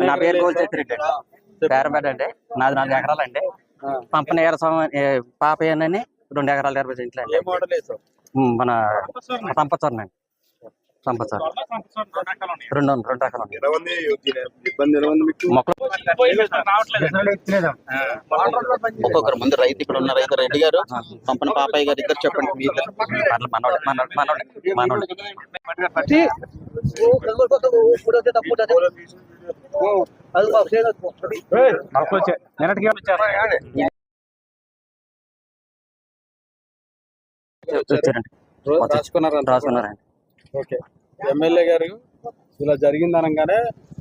నా పేరు గోల్ రెడ్డి పేరబెడ్ అండి. నాది నాలుగు ఎకరాలు అండి పంపన ఎకర పాప రెండు ఎకరాలు ఇరవై సెంట్లు అండి. మన అండి సంపత్సరం రెండు రెండు రకాలు ఒక్కొక్కరు ముందు రైతు ఇక్కడ ఉన్న రైతు రెడ్డి గారు పంపన పాపయ్య గారు ఇద్దరు చెప్పండి. మనోడు మనోడు మనోడు మనోడు. వచ్చారండి. రాసుకున్నారంట. రాసుకున్నారండి. ఓకే. ఎమ్మెల్యే గారు ఇలా జరిగింది అనగానే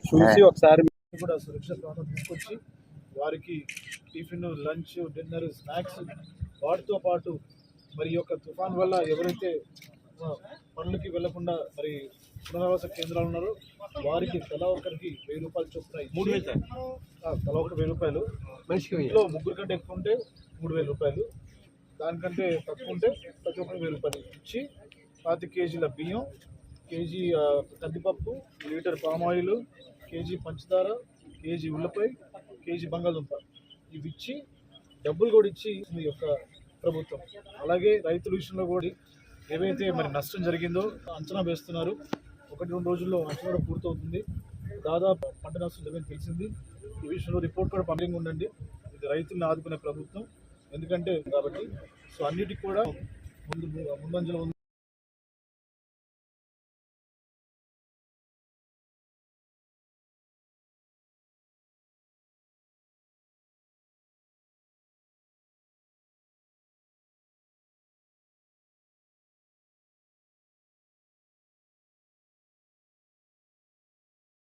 చూసి ఒకసారి కూడా సురక్షిత తీసుకొచ్చి వారికి టిఫిన్ లంచ్ డిన్నర్ స్నాక్స్ వాటితో పాటు మరి యొక్క తుఫాన్ వల్ల ఎవరైతే పనులకి వెళ్ళకుండా మరి పునరావాస కేంద్రాలు ఉన్నారో వారికి తలా ఒకరికి వెయ్యి రూపాయలు చొప్పున మూడు వేలు తలా ఒకటి వెయ్యి రూపాయలు. మనిషికి ఇంట్లో ముగ్గురు కంటే ఎక్కువ ఉంటే మూడు వేల రూపాయలు. దానికంటే తక్కువ ఉంటే ప్రతి ఒక్కరికి వెయ్యి రూపాయలు ఇచ్చి పాతి కేజీల బియ్యం కేజీ కందిపప్పు లీటర్ పామ్ ఆయిల్ కేజీ పంచదార కేజీ ఉల్లిపాయ కేజీ బంగాళదుంప. ఇవి ఇచ్చి డబ్బులు కూడా ఇచ్చి ఈ యొక్క ప్రభుత్వం. అలాగే రైతుల విషయంలో కూడా ఏవైతే మరి నష్టం జరిగిందో అంచనా వేస్తున్నారు. ఒకటి రెండు రోజుల్లో అంచనా కూడా పూర్తవుతుంది. దాదాపు పంట నష్టం జరిగింది తెలిసింది. ఈ విషయంలో రిపోర్ట్ కూడా పంపింగ్ ఉండండి. ఇది రైతులను ఆదుకునే ప్రభుత్వం. ఎందుకంటే కాబట్టి సో అన్నిటికి కూడా ముందు ముందంజలో ఉంది.